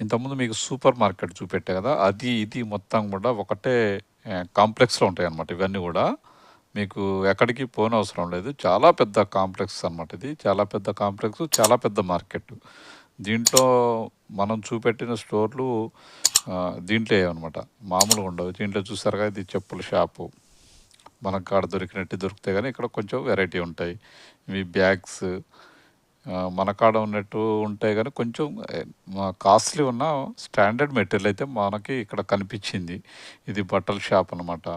ఇంతకుముందు మీకు super market చూపెట్టా కదా! అది, ఇది మొత్తం కూడా ఒకటే కాంప్లెక్స్లో ఉంటాయి అన్నమాట ఇవన్నీ కూడా మీకు ఎక్కడికి పోనవసరం లేదు. చాలా పెద్ద కాంప్లెక్స్ అనమాట ఇది. చాలా పెద్ద కాంప్లెక్స్, చాలా పెద్ద మార్కెట్. దీంట్లో మనం చూపెట్టిన స్టోర్‌లు దీంట్లో అనమాట మామూలుగా ఉండవు. దీంట్లో చూసారుగా ఇది చెప్పుల షాపు. మనకు కాడ దొరికినట్టు దొరుకుతాయి కానీ ఇక్కడ కొంచెం వెరైటీ ఉంటాయి. ఇవి బ్యాగ్స్ మన కాడ ఉన్నట్టు ఉంటాయి కానీ కొంచెం కాస్ట్‌లీ ఉన్న స్టాండర్డ్ మెటీరియల్ అయితే మనకి ఇక్కడ కనిపించింది. ఇది బట్టల షాప్ అనమాట.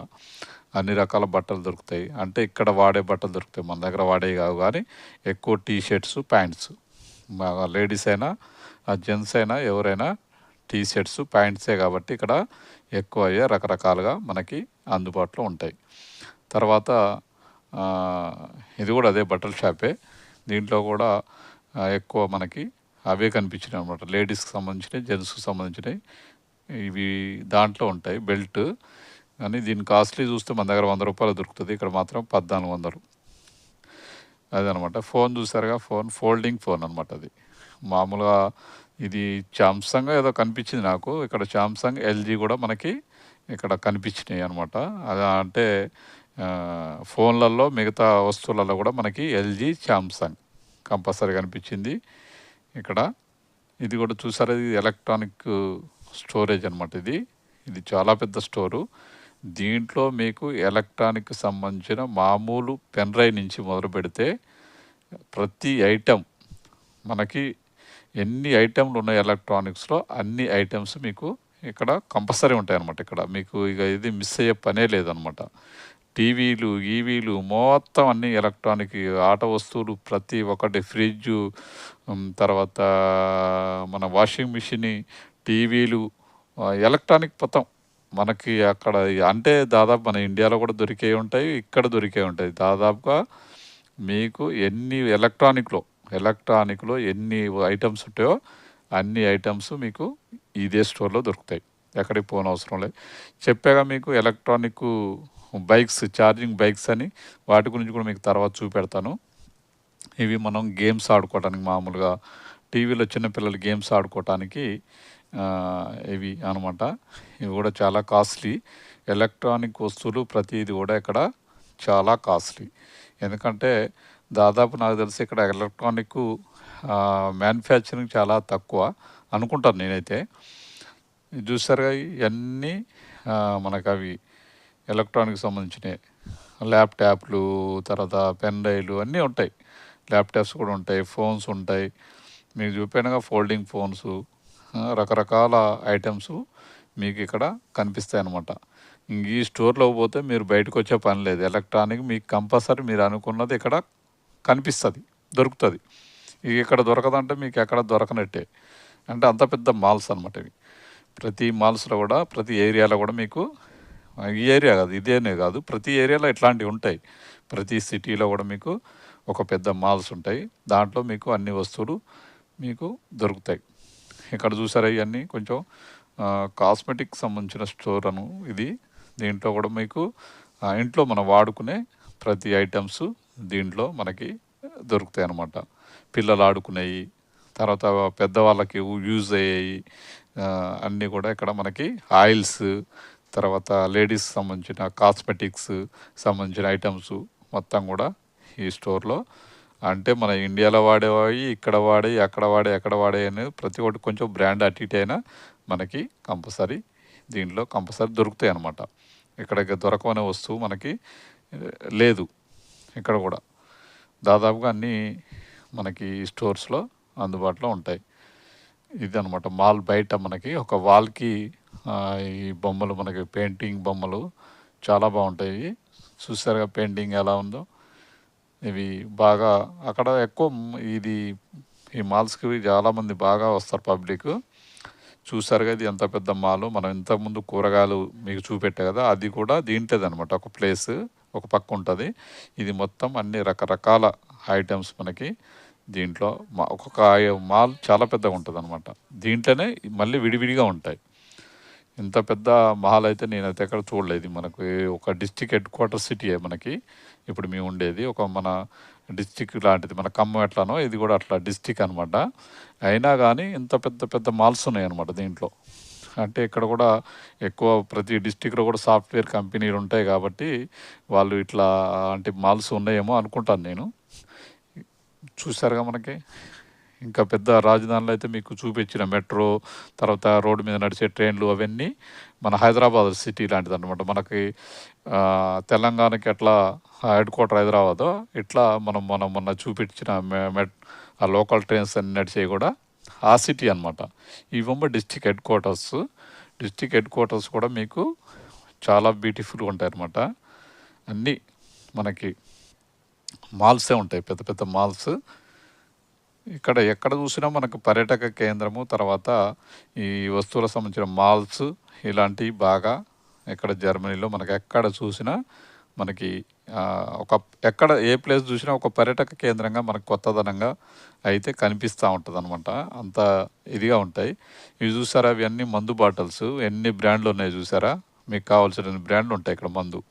అన్ని రకాల బట్టలు దొరుకుతాయి. అంటే ఇక్కడ వాడే బట్టలు దొరుకుతాయి. మన దగ్గర వాడేవి కావు కానీ ఎక్కువ టీ షర్ట్స్, ప్యాంట్స్. మా లేడీస్ అయినా, జెంట్స్ అయినా ఎవరైనా టీ షర్ట్స్, ప్యాంట్సే కాబట్టి ఇక్కడ ఎక్కువ అయ్యే రకరకాలుగా మనకి అందుబాటులో ఉంటాయి. తర్వాత ఇది కూడా అదే బట్టల షాపే. దీంట్లో కూడా ఎక్కువ మనకి అవే కనిపించినాయి అనమాట. లేడీస్‌కి సంబంధించినవి జెంట్స్‌కి సంబంధించినవి ఇవి దాంట్లో ఉంటాయి బెల్ట్. కానీ దీని కాస్ట్‌లీ చూస్తే మన దగ్గర వంద రూపాయలు దొరుకుతుంది ఇక్కడ మాత్రం 1400 అదనమాట. ఫోన్ చూసారుగా ఫోన్ ఫోల్డింగ్ ఫోన్ అనమాట అది. మామూలుగా ఇది శాంసంగ్ ఏదో కనిపించింది నాకు. ఇక్కడ శాంసంగ్, ఎల్‌జీ కూడా మనకి ఇక్కడ కనిపించినాయి అనమాట. అది అంటే ఫోన్‌లలో మిగతా వస్తువులలో కూడా మనకి ఎల్‌జీ, శాంసంగ్ కంపల్సరీ కనిపించింది. ఇక్కడ ఇది కూడా చూసారా ఇది ఎలక్ట్రానిక్ స్టోరేజ్ అనమాట ఇది. ఇది చాలా పెద్ద స్టోరు. దీంట్లో మీకు ఎలక్ట్రానిక్ సంబంధించిన మామూలు పెన్ డ్రైవ్ నుంచి మొదలుపెడితే ప్రతి ఐటెం మనకి ఎన్ని ఐటెంలు ఉన్నాయి ఎలక్ట్రానిక్స్‌లో అన్ని ఐటమ్స్ మీకు ఇక్కడ కంపల్సరీ ఉంటాయి అనమాట ఇక్కడ. మీకు ఇక ఇది మిస్ అయ్యే పనే లేదనమాట. టీవీలు, ఈవీలు మొత్తం అన్నీ ఎలక్ట్రానిక్ ఆట వస్తువులు ప్రతి ఒక్కటి ఫ్రిడ్జ్ తర్వాత మన వాషింగ్ మిషని, టీవీలు ఎలక్ట్రానిక్ మొత్తం మనకి అక్కడ అంటే దాదాపు మన ఇండియాలో కూడా దొరికే ఉంటాయి. ఇక్కడ దొరికే ఉంటాయి. దాదాపుగా మీకు ఎన్ని ఎలక్ట్రానిక్‌లో, ఎలక్ట్రానిక్‌లో ఎన్ని ఐటమ్స్ ఉంటాయో అన్ని ఐటమ్స్ మీకు ఇదే స్టోర్‌లో దొరుకుతాయి. ఎక్కడికి పోనవసరం లేదు. చెప్పాగా మీకు ఎలక్ట్రానిక్ బైక్స్, ఛార్జింగ్ బైక్స్ అని వాటి గురించి కూడా మీకు తర్వాత చూపెడతాను. ఇవి మనం గేమ్స్ ఆడుకోవడానికి మామూలుగా టీవీలో చిన్న పిల్లలు గేమ్స్ ఆడుకోవటానికి ఇవి అనమాట. ఇవి కూడా చాలా కాస్ట్‌లీ. ఎలక్ట్రానిక్ వస్తువులు ప్రతిదీ కూడా ఇక్కడ చాలా కాస్ట్‌లీ. ఎందుకంటే దాదాపు నాకు తెలిసి ఇక్కడ ఎలక్ట్రానిక్ మ్యానుఫ్యాక్చరింగ్ చాలా తక్కువ అనుకుంటాను నేనైతే. చూసారుగా చూసారుగా మనకు అవి ఎలక్ట్రానిక్ సంబంధించినవి సంబంధించినయి. ల్యాప్‌టాప్‌లు, తర్వాత పెన్ డ్రైవ్‌లు అన్నీ ఉంటాయి. ల్యాప్‌టాప్స్ కూడా ఉంటాయి. ఫోన్స్ ఉంటాయి. మీకు చూపానుగా ఫోల్డింగ్ ఫోన్స్ రకరకాల ఐటమ్స్ మీకు ఇక్కడ కనిపిస్తాయన్నమాట. ఇంక ఈ స్టోర్లో పోతే మీరు బయటకొచ్చే పని లేదు. ఎలక్ట్రానిక్ మీకు కంపల్సరీ మీరు అనుకున్నది ఇక్కడ కనిపిస్తుంది దొరుకుతుంది ఇక ఇక్కడ దొరకదంటే మీకు ఎక్కడ దొరకనట్టే. అంటే అంత పెద్ద మాల్స్ అనమాట ఇవి. ప్రతి మాల్స్‌లో కూడా ప్రతి ఏరియాలో కూడా మీకు ఈ ఏరియా కాదు ఇదేనే కాదు. ప్రతి ఏరియాలో ఇట్లాంటివి ఉంటాయి. ప్రతి సిటీలో కూడా మీకు ఒక పెద్ద మాల్స్ ఉంటాయి. దాంట్లో మీకు అన్ని వస్తువులు మీకు దొరుకుతాయి. ఇక్కడ చూసారా ఇవన్నీ కొంచెం కాస్మెటిక్ సంబంధించిన స్టోర్ అను ఇది. దీంట్లో కూడా మీకు ఇంట్లో మనం వాడుకునే ప్రతి ఐటమ్స్ దీంట్లో మనకి దొరుకుతాయి అన్నమాట పిల్లలు ఆడుకునేవి తర్వాత పెద్దవాళ్ళకి యూజ్ అయ్యాయి అన్నీ కూడా ఇక్కడ మనకి ఆయిల్స్, తర్వాత లేడీస్ సంబంధించిన కాస్మెటిక్స్ సంబంధించిన ఐటమ్స్ మొత్తం కూడా ఈ స్టోర్‌లో అంటే మన ఇండియాలో వాడేవి, ఇక్కడ వాడే అక్కడ వాడే ఎక్కడ వాడే అని ప్రతి ఒక్కటి కొంచెం బ్రాండ్ అటు ఇటు అయినా మనకి కంపల్సరీ దీంట్లో కంపల్సరీ దొరుకుతాయి అన్నమాట ఇక్కడ దొరకమనే దొరకవనే వస్తువు మనకి లేదు. ఇక్కడ కూడా. దాదాపుగా అన్నీ మనకి స్టోర్స్‌లో అందుబాటులో ఉంటాయి. ఇదనమాట మాల్ బయట మనకి ఒక వాల్‌కి ఈ బొమ్మలు మనకి పెయింటింగ్ బొమ్మలు చాలా బాగుంటాయి చూసారుగా పెయింటింగ్ ఎలా ఉందో. ఇవి బాగా అక్కడ ఎక్కువ ఇది ఈ మాల్స్‌కి చాలామంది బాగా వస్తారు పబ్లిక్. చూసారుగా ఇది ఎంత పెద్ద మాలు. మనం ఇంతకుముందు కూరగాయలు మీకు చూపెట్టా కదా! అది కూడా దీంట్లోదనమాట. ఒక ప్లేస్ ఒక పక్క ఉంటుంది ఇది మొత్తం అన్ని రకరకాల ఐటమ్స్ మనకి దీంట్లో మా ఒక్కొక్క మాల్ చాలా పెద్దగా ఉంటదనమాట. దీంట్లోనే మళ్ళీ విడివిడిగా ఉంటాయి. ఇంత పెద్ద మహల్ అయితే నేనైతే ఎక్కడ చూడలేదు. మనకు ఒక డిస్టిక్ హెడ్ క్వార్టర్ సిటీయే మనకి. ఇప్పుడు మేము ఉండేది. ఒక మన డిస్టిక్ లాంటిది. మన ఖమ్మం ఎట్లానో ఇది కూడా అట్లా డిస్టిక్ అనమాట. అయినా కానీ ఇంత పెద్ద పెద్ద మాల్స్ ఉన్నాయన్నమాట దీంట్లో అంటే ఇక్కడ కూడా ఎక్కువ ప్రతి డిస్టిక్లో కూడా సాఫ్ట్వేర్ కంపెనీలు ఉంటాయి కాబట్టి వాళ్ళు ఇట్లా అంటే మాల్స్ ఉన్నాయేమో అనుకుంటాను నేను చూసారుగా మనకి ఇంకా పెద్ద రాజధానిలో అయితే మీకు చూపించిన మెట్రో తర్వాత రోడ్డు మీద నడిచే ట్రైన్లు అవన్నీ మన హైదరాబాద్ సిటీ లాంటిది అనమాట మనకి తెలంగాణకి ఎట్లా హెడ్ క్వార్టర్ హైదరాబాదో ఇట్లా మనం మనం మొన్న చూపించిన మెట్ ఆ లోకల్ ట్రైన్స్ అన్ని నడిచేవి కూడా ఆ సిటీ అనమాట ఇవేమో district head quarters. District head quarters కూడా మీకు చాలా బ్యూటిఫుల్గా ఉంటాయి అనమాట అన్నీ మనకి మాల్సే ఉంటాయి పెద్ద పెద్ద మాల్స్. ఇక్కడ ఎక్కడ చూసినా మనకు పర్యాటక కేంద్రము తర్వాత ఈ వస్తువులకు సంబంధించిన మాల్స్ ఇలాంటివి బాగా ఎక్కడ జర్మనీలో మనకు ఎక్కడ చూసినా మనకి ఒక ఎక్కడ ఏ ప్లేస్ చూసినా ఒక పర్యాటక కేంద్రంగా మనకు కొత్తదనంగా అయితే కనిపిస్తూ ఉంటుంది అనమాట అంత ఇదిగా ఉంటాయి. ఇవి చూసారా? అవి అన్ని మందు బాటిల్స్. ఎన్ని బ్రాండ్లు ఉన్నాయి చూసారా? మీకు కావాల్సిన బ్రాండ్లు ఉంటాయి ఇక్కడ మందు.